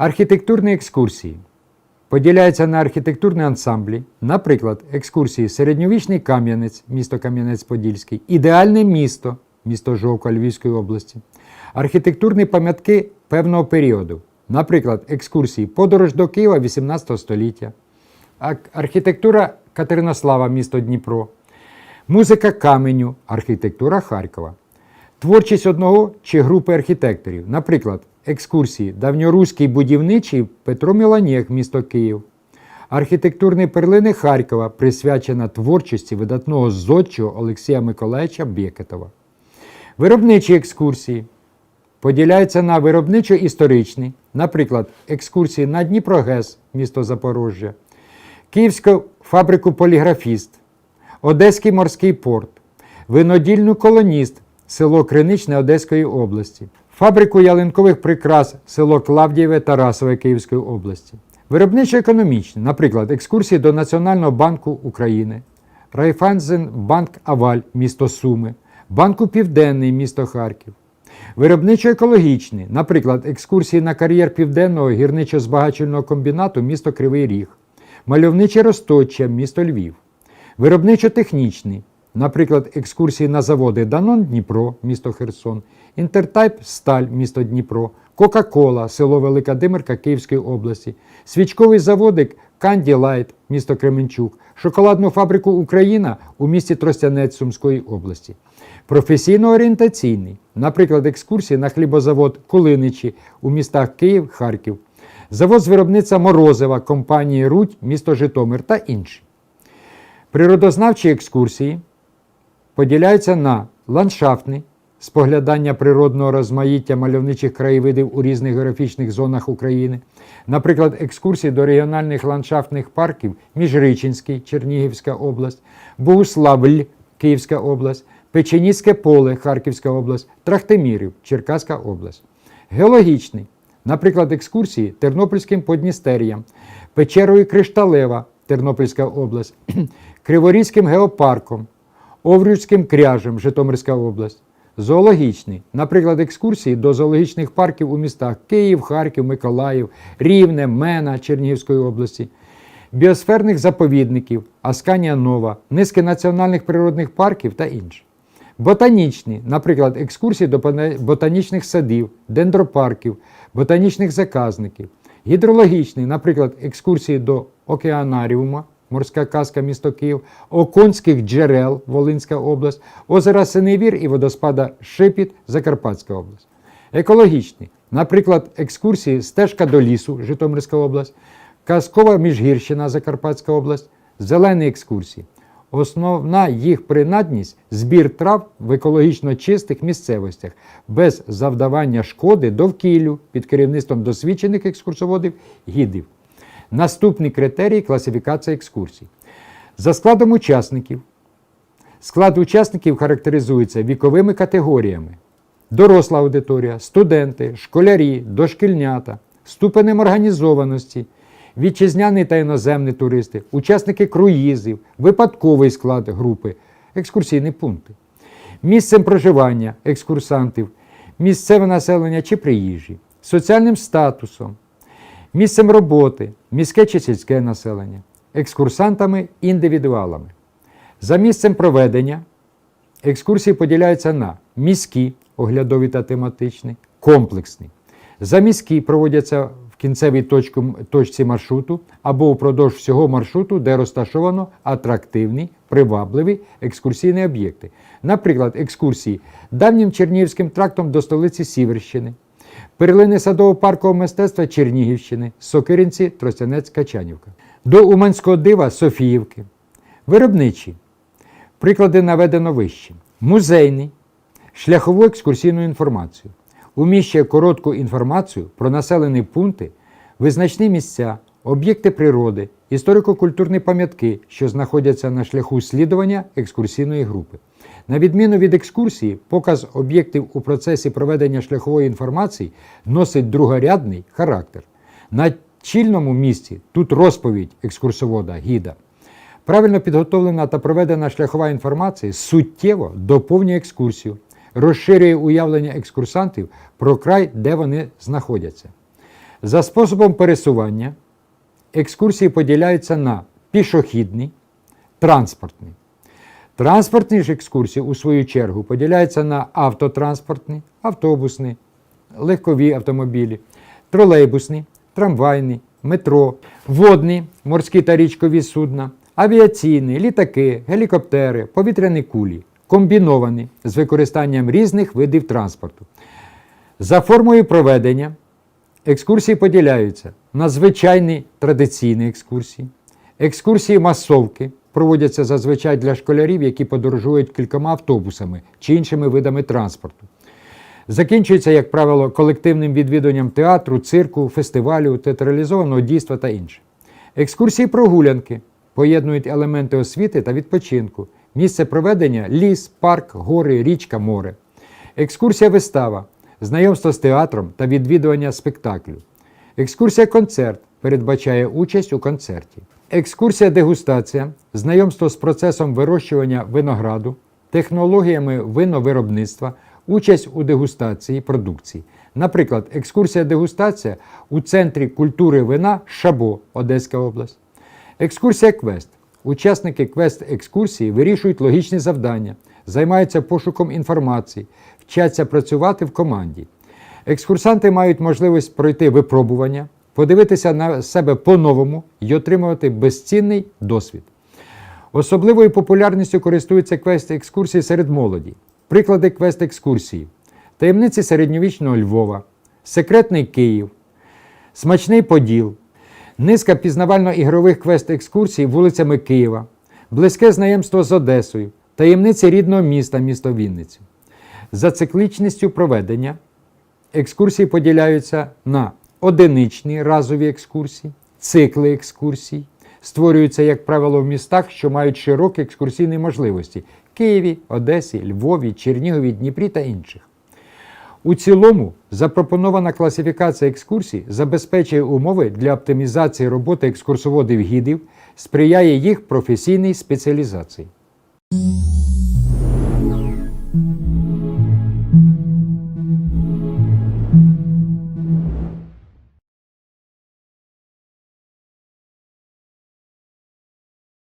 Архітектурні екскурсії. Поділяються на архітектурні ансамблі, наприклад, екскурсії Середньовічний Кам'янець, місто Кам'янець-Подільський, ідеальне місто, місто Жовка Львівської області, архітектурні пам'ятки певного періоду, наприклад, екскурсії Подорож до Києва 18 століття, архітектура Катеринослава, місто Дніпро, музика каменю, архітектура Харкова. Творчість одного чи групи архітекторів, наприклад, екскурсії. Давньоруський будівничий Петро Міланєк, місто Київ, архітектурні перлини Харкова, присвячена творчості видатного зодчого Олексія Миколаївича Бєкетова. Виробничі екскурсії. Поділяються на виробничо-історичні, наприклад, екскурсії на Дніпрогес, місто Запорожжя, Київську фабрику Поліграфіст, Одеський морський порт, винодільну колоніст, село Криничне Одеської області, фабрику ялинкових прикрас, село Клавдієве Тарасове Київської області, виробничо-економічні, наприклад, екскурсії до Національного банку України, Райфайзенбанк Аваль, місто Суми, Банку Південний, місто Харків. Виробничо-екологічні, наприклад, екскурсії на кар'єр Південного гірничо-збагачувального комбінату місто Кривий Ріг, мальовниче Росточчя, місто Львів. Виробничо-технічні, наприклад, екскурсії на заводи Данон Дніпро, місто Херсон, Інтертайп Сталь, місто Дніпро, Кока-Кола, село Велика Димирка Київської області, свічковий заводик Канді Лайт, місто Кременчук, шоколадну фабрику Україна у місті Тростянець Сумської області. Професійно-орієнтаційний, наприклад, екскурсії на хлібозавод Кулиничі у містах Київ, Харків, завод з виробництва Морозива компанії Рудь, місто Житомир та інші. Природознавчі екскурсії поділяються на ландшафтні споглядання природного розмаїття мальовничих краєвидів у різних географічних зонах України, наприклад, екскурсії до регіональних ландшафтних парків Міжричинський, Чернігівська область, Богуславль, Київська область, Печеніське поле, Харківська область, Трахтимірів, Черкаська область. Геологічний, наприклад, екскурсії Тернопільським Подністер'ям, печерою Кришталева, Тернопільська область, Криворізьким геопарком, Оврюцьким кряжем, Житомирська область. Зоологічний, наприклад, екскурсії до зоологічних парків у містах Київ, Харків, Миколаїв, Рівне, Мена Чернігівської області, біосферних заповідників, Асканія Нова, низки національних природних парків та інше. Ботанічні, наприклад, екскурсії до ботанічних садів, дендропарків, ботанічних заказників. Гідрологічний, наприклад, екскурсії до океанаріума, морська казка місто Київ, Оконських джерел, Волинська область, озера Синевір і водоспада Шипіт, Закарпатська область. Екологічний, наприклад, екскурсії Стежка до лісу, Житомирська область, Казкова Міжгірщина, Закарпатська область, зелені екскурсії. Основна їх принадність збір трав в екологічно чистих місцевостях без завдавання шкоди довкіллю під керівництвом досвідчених екскурсоводів гідів. Наступний критерій класифікація екскурсій. За складом учасників. Склад учасників характеризується віковими категоріями: доросла аудиторія, студенти, школярі, дошкільнята, ступенем організованості, вітчизняні та іноземні туристи, учасники круїзів, випадковий склад групи, екскурсійні пункти, місцем проживання екскурсантів, місцеве населення чи приїжджі, соціальним статусом, місцем роботи, міське чи сільське населення, екскурсантами індивідуалами. За місцем проведення екскурсії поділяються на міські, оглядові та тематичні, комплексні. За міські проводяться в кінцевій точку- точці маршруту або упродовж всього маршруту, де розташовано атрактивні, привабливі екскурсійні об'єкти. Наприклад, екскурсії давнім Чернігівським трактом до столиці Сіверщини, перлини садово-паркового мистецтва Чернігівщини, Сокиринці, Тростянець, Качанівка. До Уманського дива Софіївки. Виробничі. Приклади наведено вище. Музейний. Шляхову екскурсійну інформацію. Уміщує коротку інформацію про населені пункти, визначні місця, об'єкти природи, історико-культурні пам'ятки, що знаходяться на шляху слідування екскурсійної групи. На відміну від екскурсії, показ об'єктів у процесі проведення шляхової інформації носить другорядний характер. На чільному місці тут розповідь екскурсовода, гіда. Правильно підготовлена та проведена шляхова інформація суттєво доповнює екскурсію, розширює уявлення екскурсантів про край, де вони знаходяться. За способом пересування екскурсії поділяються на пішохідні, транспортні. Транспортні ж екскурсії, у свою чергу, поділяються на автотранспортні, автобусні, легкові автомобілі, тролейбусні, трамвайні, метро, водні, морські та річкові судна, авіаційні, літаки, гелікоптери, повітряні кулі, комбіновані з використанням різних видів транспорту. За формою проведення екскурсії поділяються на звичайні традиційні екскурсії, екскурсії масовки проводяться зазвичай для школярів, які подорожують кількома автобусами чи іншими видами транспорту. Закінчується, як правило, колективним відвідуванням театру, цирку, фестивалю, театралізованого дійства та інше. Екскурсії прогулянки поєднують елементи освіти та відпочинку. Місце проведення ліс, парк, гори, річка, море. Екскурсія вистава, знайомство з театром та відвідування спектаклю. Екскурсія концерт передбачає участь у концерті. Екскурсія дегустація, знайомство з процесом вирощування винограду, технологіями виновиробництва, участь у дегустації продукції. Наприклад, екскурсія дегустація у Центрі культури вина Шабо, Одеська область. Екскурсія квест. Учасники квест-екскурсії вирішують логічні завдання, займаються пошуком інформації, вчаться працювати в команді. Екскурсанти мають можливість пройти випробування, подивитися на себе по-новому і отримувати безцінний досвід. Особливою популярністю користуються квест-екскурсії серед молоді. Приклади квест-екскурсії: таємниці середньовічного Львова, секретний Київ, смачний Поділ, низка пізнавально-ігрових квест-екскурсій вулицями Києва, близьке знайомство з Одесою, таємниці рідного міста, місто Вінницю. За циклічністю проведення екскурсії поділяються на одиничні разові екскурсії, цикли екскурсій. Створюються, як правило, в містах, що мають широкі екскурсійні можливості Києві, Одесі, Львові, Чернігові, Дніпрі та інших. У цілому запропонована класифікація екскурсій забезпечує умови для оптимізації роботи екскурсоводів гідів, сприяє їх професійній спеціалізації.